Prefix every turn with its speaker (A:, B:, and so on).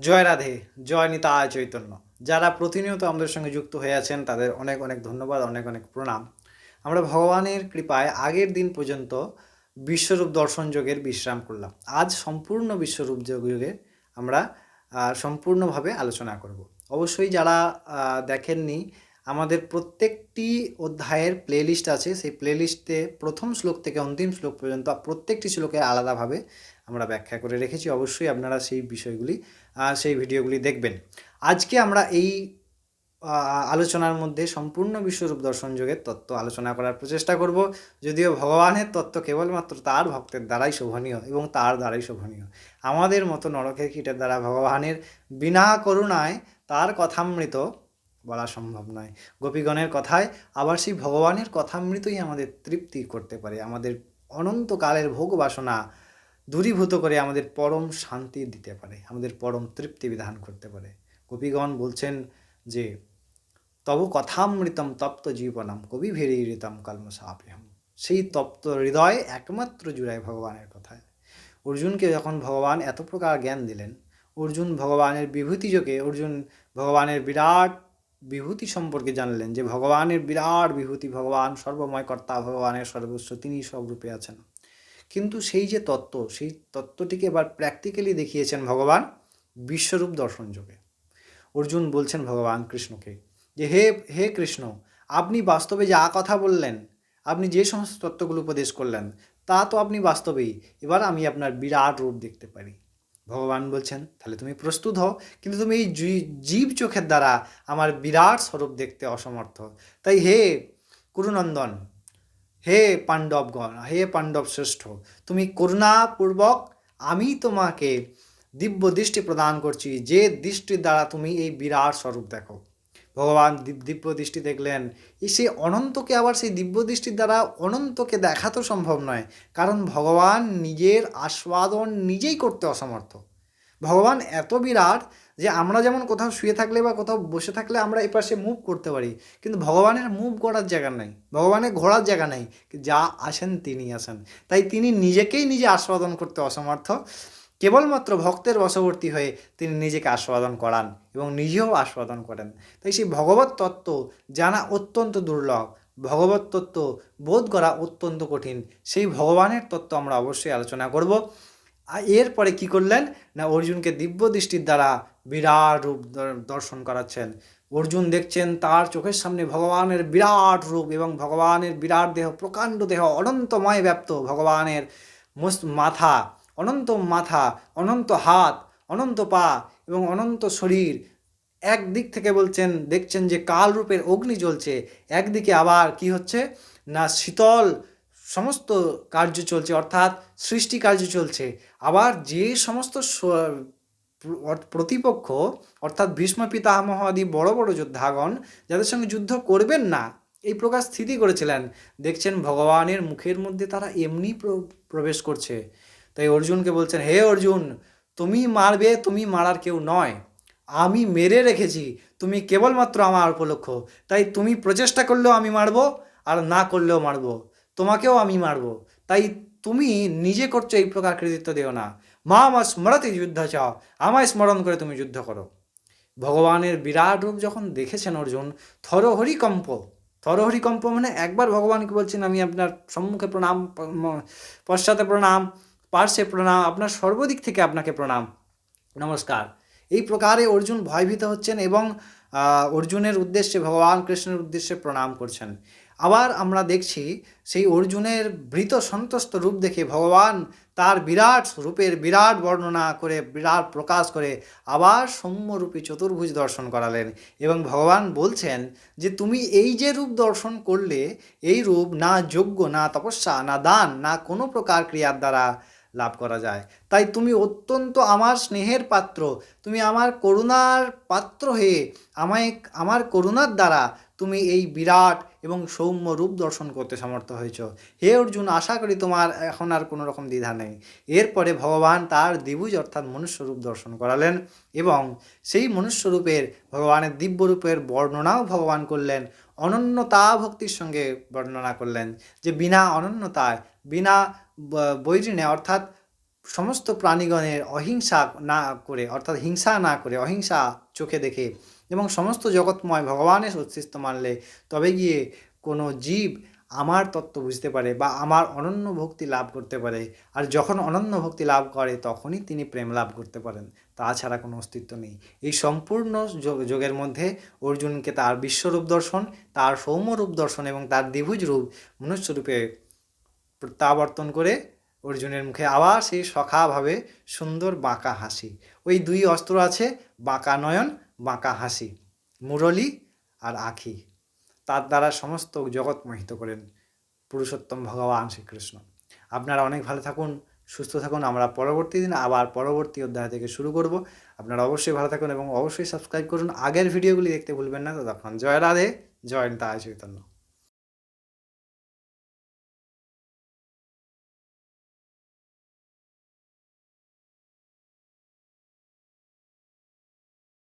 A: জয় রাধে, জয় নিতা চৈতন্য। যারা প্রতিনিয়ত আমাদের সঙ্গে যুক্ত হয়ে আছেন, তাদের অনেক অনেক ধন্যবাদ, অনেক অনেক প্রণাম। আমরা ভগবানের কৃপায় আগের দিন পর্যন্ত বিশ্বরূপ দর্শন যোগের বিশ্রাম করলাম। আজ সম্পূর্ণ বিশ্বরূপ যোগে আমরা সম্পূর্ণভাবে আলোচনা করব। অবশ্যই যারা দেখেননি আমাদের প্রত্যেকটি অধ্যায়ের প্লেলিস্ট আছে। সেই প্লেলিস্টে প্রথম শ্লোক থেকে অন্তিম শ্লোক পর্যন্ত প্রত্যেকটি শ্লোকে আলাদাভাবে আমরা ব্যাখ্যা করে রেখেছি। অবশ্যই আপনারা সেই বিষয়গুলি সেই ভিডিওগুলি দেখবেন। আজকে আমরা এই আলোচনার মধ্যে সম্পূর্ণ বিশ্বরূপ দর্শন যোগের তত্ত্ব আলোচনা করার প্রচেষ্টা করব। যদিও ভগবানের তত্ত্ব কেবলমাত্র তার ভক্তের দ্বারাই শোভনীয় এবং তার দ্বারাই শোভনীয়। আমাদের মতো নরকের কীটের দ্বারা ভগবানের বিনা করুণায় তার কথামৃত বলা সম্ভব নয়। গোপীগণের কথায় আবার সেই ভগবানের কথামৃতই আমাদের তৃপ্তি করতে পারে। আমাদের অনন্তকালের ভোগ বাসনা দূরীভূত করে আমাদের পরম শান্তি দিতে পারে। আমাদের পরম তৃপ্তি বিধান করতে পারে। গোপীগণ বলছেন যে, তব কথামৃতম তপ্ত জীবনম, কবি ভেরিতম কলমসাপ্যহম সেই তপ্ত হৃদয় একমাত্র জুড়ায় ভগবানের কথায়। অর্জুনকে যখন ভগবান এত প্রকার জ্ঞান দিলেন, অর্জুন ভগবানের বিভূতিযোগে, অর্জুন ভগবানের বিরাট বিভূতি সম্পর্কে জানলেন যে ভগবানের বিরাট বিভূতি ভগবান, সর্বময় কর্তা ভগবানের সর্বস্ব তিনি সব রূপে আছেন। কিন্তু সেই যে তত্ত্ব, সেই তত্ত্বটিকে এবার প্র্যাকটিক্যালি দেখিয়েছেন ভগবান বিশ্বরূপ দর্শন যোগে। অর্জুন বলছেন ভগবান কৃষ্ণকে যে, হে হে কৃষ্ণ, আপনি বাস্তবে যা কথা বললেন, আপনি যে সমস্ত তত্ত্বগুলো উপদেশ করলেন, তা তো আপনি বাস্তবেই। এবার আমি আপনার বিরাট রূপ দেখতে পারি। ভগবান বলছেন, তাহলে তুমি প্রস্তুত হও। কিন্তু তুমি এই জীব চোখের দ্বারা আমার বিরাট স্বরূপ দেখতে অসমর্থ। তাই হে কুরুনন্দন হে পাণ্ডবগণ, হে পাণ্ডব শ্রেষ্ঠ তুমি করুণাপূর্বক আমি তোমাকে দিব্য দৃষ্টি প্রদান করছি, যে দৃষ্টির দ্বারা তুমি এই বিরাট স্বরূপ দেখো। ভগবান দিব- দিব্য দৃষ্টি দেখলেন সেই অনন্তকে আবার সেই দিব্য দৃষ্টির দ্বারা অনন্তকে দেখা তো সম্ভব নয়, কারণ ভগবান নিজের আস্বাদন নিজেই করতে অসমর্থ। ভগবান এত বিরাট যে আমরা যেমন কোথাও শুয়ে থাকলে বা কোথাও বসে থাকলে আমরা এপাশে মুভ করতে পারি, কিন্তু ভগবানের মুভ করার জায়গা নেই, ভগবানের ঘোরার জায়গা নেই, যা আসেন তিনি আসেন। তাই তিনি নিজেকেই নিজে আস্বাদন করতে অসমর্থ। কেবলমাত্র ভক্তের বশবর্তী হয়ে তিনি নিজেকে আস্বাদন করান এবং নিজেও আস্বাদন করেন। তাই সেই ভগবত তত্ত্ব জানা অত্যন্ত দুর্লভ। ভগবত তত্ত্ব বোধ করা অত্যন্ত কঠিন। সেই ভগবানের তত্ত্ব আমরা অবশ্যই আলোচনা করব। আর এরপরে কি করলেন? না, অর্জুনকে দিব্য দৃষ্টির দ্বারা বিরাট রূপ দর্শন করাচ্ছেন। অর্জুন দেখছেন তার চোখের সামনে ভগবানের বিরাট রূপ এবং ভগবানের বিরাট দেহ, প্রকাণ্ড দেহ অনন্তময় ব্যাপ্ত ভগবানের মাথা। অনন্ত মাথা, অনন্ত হাত, অনন্ত পা এবং অনন্ত শরীর একদিক থেকে বলছেন, দেখছেন যে কাল রূপের অগ্নি জ্বলছে। একদিকে আবার কি হচ্ছে? না, শীতল সমস্ত কার্য চলছে, অর্থাৎ সৃষ্টি কার্য চলছে। আবার যে সমস্ত প্রতিপক্ষ, অর্থাৎ ভীষ্ম পিতামহ আদি বড় বড় যোদ্ধাগণ, যাদের সঙ্গে যুদ্ধ করবেন না, এই প্রকার স্থিতি করেছিলেন। দেখছেন, ভগবানের মুখের মধ্যে তারা এমনি প্রবেশ করছে। তাই অর্জুনকে বলছেন, হে অর্জুন, তুমি মারবে, তুমি মারার কেউ নয়। আমি মেরে রেখেছি, তুমি কেবলমাত্র আমার উপলক্ষ। তাই তুমি প্রচেষ্টা করলেও আমি মারবো আর না করলেও মারবো। তোমাকেও আমি মারবো। তাই তুমি নিজে করছ এই প্রকার কৃতিত্ব দিও না। মা আমার স্মরতে যুদ্ধ চাও। আমায় স্মরণ করে তুমি যুদ্ধ করো। ভগবানের বিরাট রূপ যখন দেখেছেন অর্জুন থরহরিকম্প থরহরিকম্প মানে একবার ভগবানকে বলছেন, আমি আপনার সম্মুখে প্রণাম পশ্চাতে প্রণাম। পার্শ্বে প্রণাম, আপনার সর্বদিক থেকে আপনাকে প্রণাম। নমস্কার। এই প্রকারে অর্জুন ভয়ভীত হচ্ছেন এবং অর্জুনের উদ্দেশ্যে, ভগবান কৃষ্ণের উদ্দেশ্যে প্রণাম করছেন। আবার আমরা দেখছি সেই অর্জুনের ভৃত সন্তস্ত রূপ দেখে ভগবান তার বিরাট রূপের বিরাট বর্ণনা করে, বিরাট প্রকাশ করে আবার সৌম্যরূপী চতুর্ভুজ দর্শন করালেন এবং ভগবান বলছেন যে, তুমি এই যে রূপ দর্শন করলে, এই রূপ না যোগ্য না তপস্যা, না দান, না কোনো প্রকার ক্রিয়ার দ্বারা লাভ করা যায়। তাই তুমি অত্যন্ত আমার স্নেহের পাত্র। তুমি আমার করুণার পাত্র হয়ে আমায়, আমার করুণার দ্বারা তুমি এই বিরাট এবং সৌম্য রূপ দর্শন করতে সমর্থ হয়েছ। হে অর্জুন, আশা করি তোমার এখন আর কোনো রকম দ্বিধা নেই। এরপরে ভগবান তার দ্বিভুজ অর্থাৎ মনুষ্যরূপ দর্শন করালেন এবং সেই মনুষ্যরূপের ভগবানের দিব্যরূপের বর্ণনাও ভগবান করলেন। অনন্যতা ভক্তির সঙ্গে বর্ণনা করলেন যে বিনা অনন্যতায়, বিনা বৈরিণে অর্থাৎ সমস্ত প্রাণীগণের অহিংসা না করে, অর্থাৎ হিংসা না করে, অহিংসা চোখে দেখে এবং সমস্ত জগৎময় ভগবানের অস্তিত্ব মানলে তবে গিয়ে কোনো জীব আমার তত্ত্ব বুঝতে পারে বা আমার অনন্য ভক্তি লাভ করতে পারে। আর যখন অনন্য ভক্তি লাভ করে, তখনই তিনি প্রেম লাভ করতে পারেন। তাছাড়া কোনো অস্তিত্ব নেই। এই সম্পূর্ণ যোগ- যোগের মধ্যে অর্জুনকে তার বিশ্বরূপ দর্শন, তার সৌম্যরূপ দর্শন এবং তার দ্বিভুজ রূপ মনুষ্যরূপে প্রত্যাবর্তন করে অর্জুনের মুখে আবার সেই সখাভাবে সুন্দর বাঁকা হাসি। ওই দুই অস্ত্র আছে, বাঁকা নয়ন, বাঁকা হাসি। মুরলী আর আখি। তার দ্বারা সমস্ত জগৎ মোহিত করেন পুরুষোত্তম ভগবান শ্রীকৃষ্ণ। আপনারা অনেক ভালো থাকুন, সুস্থ থাকুন। আমরা পরবর্তী দিন আবার পরবর্তী অধ্যায় থেকে শুরু করব। আপনারা অবশ্যই ভালো থাকুন এবং অবশ্যই সাবস্ক্রাইব করুন। আগের ভিডিওগুলি দেখতে ভুলবেন না। তো তখন জয় রাধে, জয় তাই চৈতন্য।